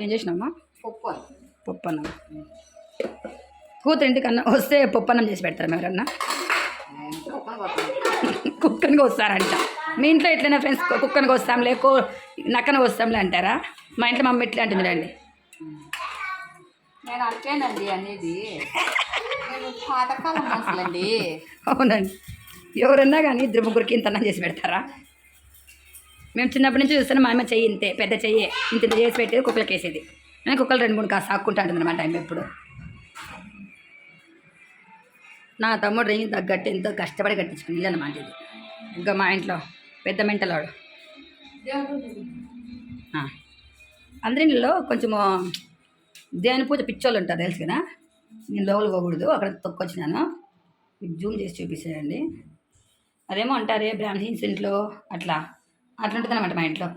ఏం చేసినామా పప్పు అన్నం కూతురు ఇంటికన్నా వస్తే పప్పు అన్నం చేసి పెడతారు ఎవరన్నా? కుక్కనికి వస్తారంట. మీ ఇంట్లో ఎట్లైనా ఫ్రెండ్స్ కుక్కనికి వస్తాంలే కో నక్కన వస్తాంలే అంటారా? మా ఇంట్లో మమ్మీ ఎట్లా అంటుంది రండి నేను అంటేనండి అనేది. పాతకాలం మనుషులండి. అవునండి. ఎవరన్నా కానీ ఇద్దరు ముగ్గురికి ఇంత అన్నం చేసి పెడతారా? మేము చిన్నప్పటి నుంచి చూస్తున్నాం మా అమ్మ చెయ్యి ఇంతే పెద్ద చెయ్యి. ఇంత చేసి పెట్టేది కుక్కలకి వేసేది నేను కుక్కలు రెండు మూడు కాస్త సాక్కుంటా ఉంటుంది అనమాట ఆమె ఎప్పుడు. నా తమ్ముడు రింగ్ తగ్గట్టు ఎంతో కష్టపడి కట్టించుకుని ఇల్లు అనమాట ఇది. ఇంకా మా ఇంట్లో పెద్ద మెంటలాడు. అందరిలో కొంచెము దేవుని పూజ పిచ్చోళ్ళు ఉంటారు తెలుసు కదా? నేను లోపలికి పోకూడదు అక్కడ తొక్కొచ్చినాను. మీకు జూమ్ చేసి చూపిస్తానండి. అదేమో అంటారే బ్రాహ్మణ్స్ ఇంట్లో అట్లా. అట్లా అనమాట మా ఇంట్లో.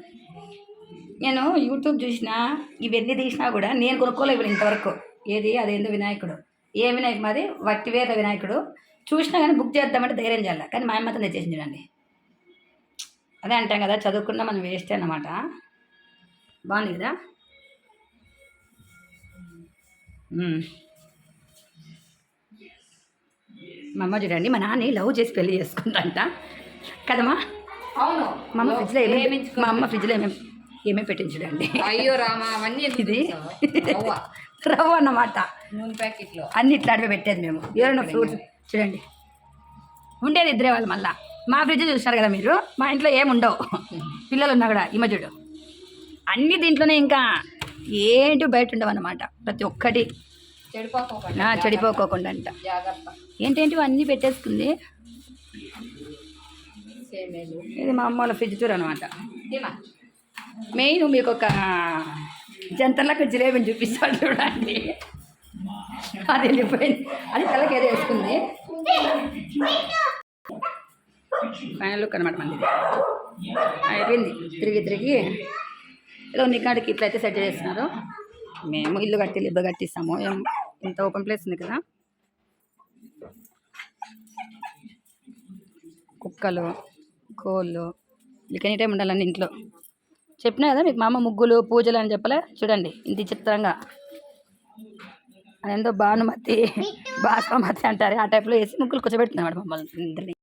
నేను యూట్యూబ్ చూసినా ఇవన్నీ తీసినా కూడా నేను కొనుక్కోలేదు ఇంతవరకు. ఏది అదేందో వినాయకుడు. ఏ వినాయకుడు మాది? వట్టివేద వినాయకుడు. చూసినా కానీ బుక్ చేద్దామంటే ధైర్యం చేయాలి. కానీ మా అమ్మతో తెచ్చేసి చూడండి. అదే అంటాం కదా చదువుకున్నా మనం వేస్ట్ అన్నమాట. బాగుంది కదా? మా అమ్మ చూడండి మా నాన్న లవ్ చేసి పెళ్ళి చేసుకుంటాంట కదమ్మా? అవును. మా అమ్మ ఫ్రిడ్జ్లో ఏమేమి మా అమ్మ ఫ్రిడ్జ్లో ఏమేమి ఏమేమి పెట్టింది చూడండి. అయ్యో రామా అవన్నీ ఇది? రవ్వ. అన్నమాట. నూనె ప్యాకెట్లో. అన్ని ఇట్లాంటివి పెట్టేది మేము. ఏమైనా ఫ్రూట్స్ చూడండి. ఉండేది ఇద్దరే వాళ్ళు మళ్ళా. మా ఫ్రిడ్జ్ చూసినారు కదా మీరు? మా ఇంట్లో ఏమి ఉండవు. పిల్లలు ఉన్నా కూడా ఈ చూడు. అన్ని దీంట్లోనే ఇంకా ఏంటి బయట ఉండవు అన్నమాట. ప్రతి ఒక్కటి. చెడిపోకోకుండా అంట. ఏంటేంటి అన్నీ పెట్టేసుకుంది? ఇది మా అమ్మ వాళ్ళ ఫ్రిడ్జ్ టూర్ అనమాట మెయిన్ మీకు ఒక జంతర్లకు జిలేబీని చూపిస్తాడు చూడండి. అది వెళ్ళిపోయింది. అది తలకి ఏదో వేసుకుంది. ఫైనల్ లుక్ అనమాట మనది అయిపోయింది. తిరిగి తిరిగి. ఏదో నికాడికి ఇట్లయితే సెట్ చేస్తున్నారు. మేము ఇల్లు కట్టి ఇల్లు కట్టిస్తాము. ఏం ఇంత ఓపెన్ ప్లేస్ ఉంది కదా? కుక్కలు కోళ్ళు ఇక ఎనీ టైం ఉండాలండి ఇంట్లో. చెప్పినా కదా మీకు మామ ముగ్గులు పూజలు అని చెప్పలే? చూడండి ఇంత చిత్రంగా అదేందో భానుమతి బాసుమతి అంటారు. ఆ టైప్లో వేసి ముగ్గులు కూర్చోబెడుతున్నాడు మమ్మల్ని ఇద్దరిని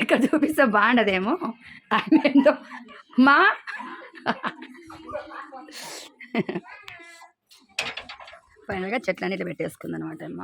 ఇక్కడ చూపిస్తే బాగుండదేమో. ఆయన ఏందో మా ఫైనల్గా చెట్లన్నీ ఇట్లా పెట్టేసుకుందనమాట అమ్మ.